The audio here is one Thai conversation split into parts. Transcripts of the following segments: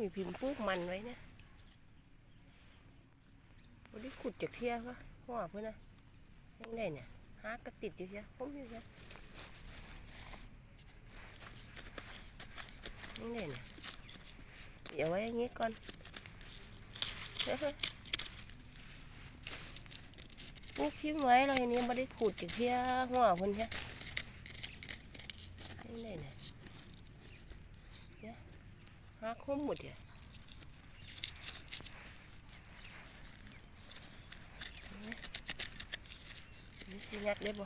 มีพิมพ์ปลูกมันไว้เนี่ยวันนี้ขุดจากเที่ยปะหัวเพื่อนนะยังไงเนี่ยหากระติดอยู่เที่ยผมอยู่เที่ยยังไงเนี่ยเดี๋ยวไว้อย่างงี้ก่อนปลูกพิมพ์ไว้เราอันนี้ไม่ได้ขุดจากเที่ยหัวเพื่อนเที่ยยังไงเนี่ย หาคุ้มหมดเที่ยนี่สิยัดได้บ่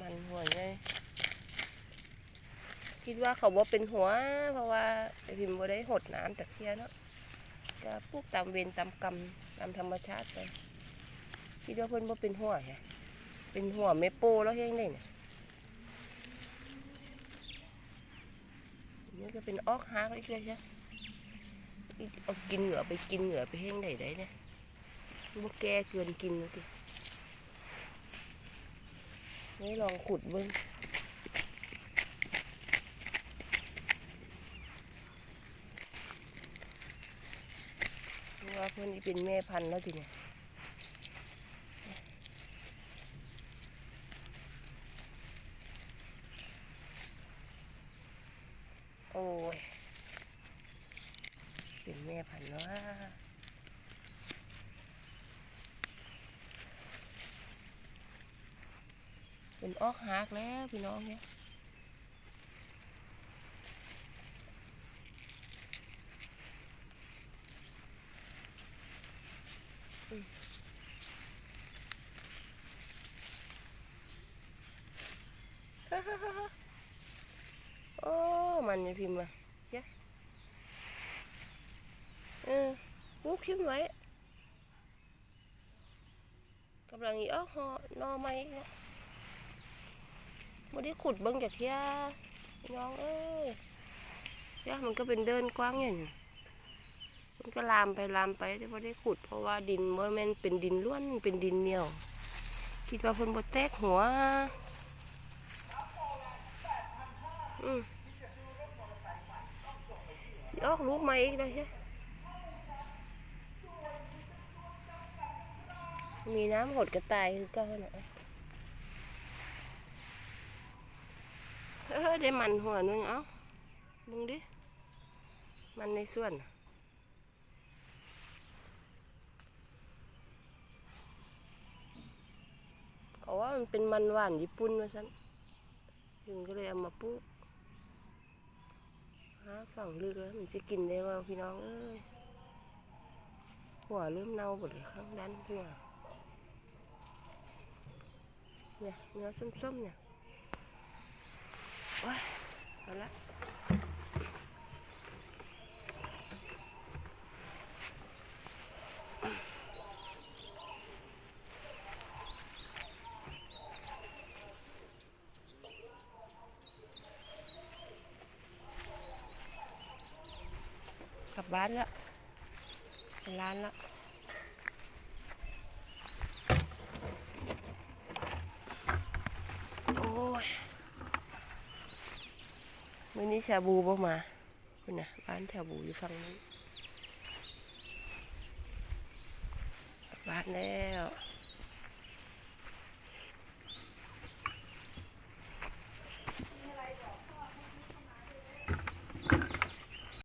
มันหัวไงคิดว่าเขาบ่เป็นหัว เพราะว่าไอพิมพ์บ่ได้หดน้ำจากเทียเนาะก็ปลูกตามเวรตามกรรมตามธรรมชาติไปคิดว่าเพิ่นบ่เป็นหัวแฮะเป็นหัวเมโปแล้วเฮ็ดได้เนี่ยนี่ก็เป็นออกฮากอีกเลยใช่เอากินเหงื่อไปกินเหงื่อไปเฮ็ดได้ได้เนี่ยบ่แก่เกินกินเลย ตินี่ลองขุดเบิ่งว่าเพื่อนนี่เป็นแม่พันธุ์แล้วทีเนี่ยโอ้ย เป็นแม่พันธุ์แล้วว่า เป็นออกหักแล้วพี่น้องเนี่ยโอ้ มันมีพิมพ์มาเยอะเออลูกพิมพ์ไว้กำลังอีอ้อหอนอไม้เนี่ย ไม่ได้ขุดเบิ้งจากเที่ยน้องเอ้ยเที่ยมันก็เป็นเดินกว้างอย่างนี้มันก็ลามไปลามไปแต่ไม่ได้ขุด เพราะว่าดินมันมันเป็นดินล้วนเป็นดินเหนียว คิดว่าเพิ่นบ่แตกหัว อืมสิออกลูกใหม่อีกเลยใช่มีน้ำหดกระต่ายคือเก้าน่ะ เออได้มันหัวนึงเอ้ามึงดิ มันในส่วนเขาว่ามันเป็นมันหวานญี่ปุ่นว่าซั่นถึงก็เลยเอามาปลูกหาฝั่งลึกแล้วมันจะกินได้ว่าพี่น้องเอ้ยหัวเริ่มเน่าหมดเลยข้างด้านหัวเนี่ยเนื้อส้มๆเนี่ย โอ้ยเอาละกลับบ้านละไปร้านละโอ้ยวันนี้ ชาบูบ่มาคุณนะบ้านชาบูอยู่ฝั่งนี้นบ้านแล้ว